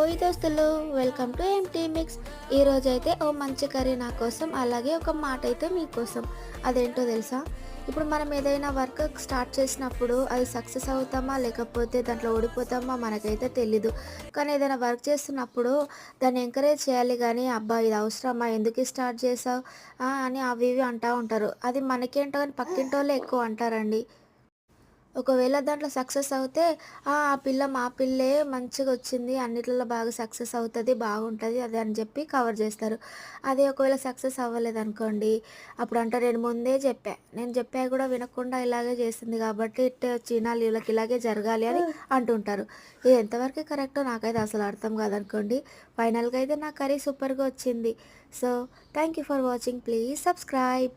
ఓయ్ దోస్తులు welcome to empty mix. ఈరోజు అయితే ఓ మంచి కర్రీ నా కోసం అలాగే ఒక మాట అయితే మీకోసం అదేంటో తెలుసా? ఇప్పుడు మనం ఏదైనా వర్క్ స్టార్ట్ చేసినప్పుడు అది సక్సెస్ అవుతామా లేకపోతే దాంట్లో ఓడిపోతామా మనకైతే తెలీదు. కానీ ఏదైనా వర్క్ చేస్తున్నప్పుడు దాన్ని ఎంకరేజ్ చేయాలి కానీ అబ్బా ఇది అవసరమా ఎందుకు స్టార్ట్ చేసావు? అని అవి ఇవి అంటూ ఉంటారు. అది మనకేంటో కానీ పక్కింటోళ్ళే ఎక్కువ అంటారండి. ఒకవేళ దాంట్లో సక్సెస్ అవుతే ఆ పిల్ల మా పిల్లే మంచిగా వచ్చింది అన్నిట్లలో బాగా సక్సెస్ అవుతుంది బాగుంటుంది అది అని చెప్పి కవర్ చేస్తారు. అదే ఒకవేళ సక్సెస్ అవ్వలేదు అనుకోండి అప్పుడు అంటారు నేను ముందే చెప్పా. నేను చెప్పా కూడా వినకుండా ఇలాగే చేసింది కాబట్టి ఇట్టే చినాలి వీళ్ళకి ఇలాగే జరగాలి అని అంటుంటారు. ఇది ఎంతవరకు కరెక్టో నాకైతే అసలు అర్థం కాదనుకోండి. ఫైనల్గా అయితే నా కర్రీ సూపర్గా వచ్చింది. So thank you for watching. Please subscribe.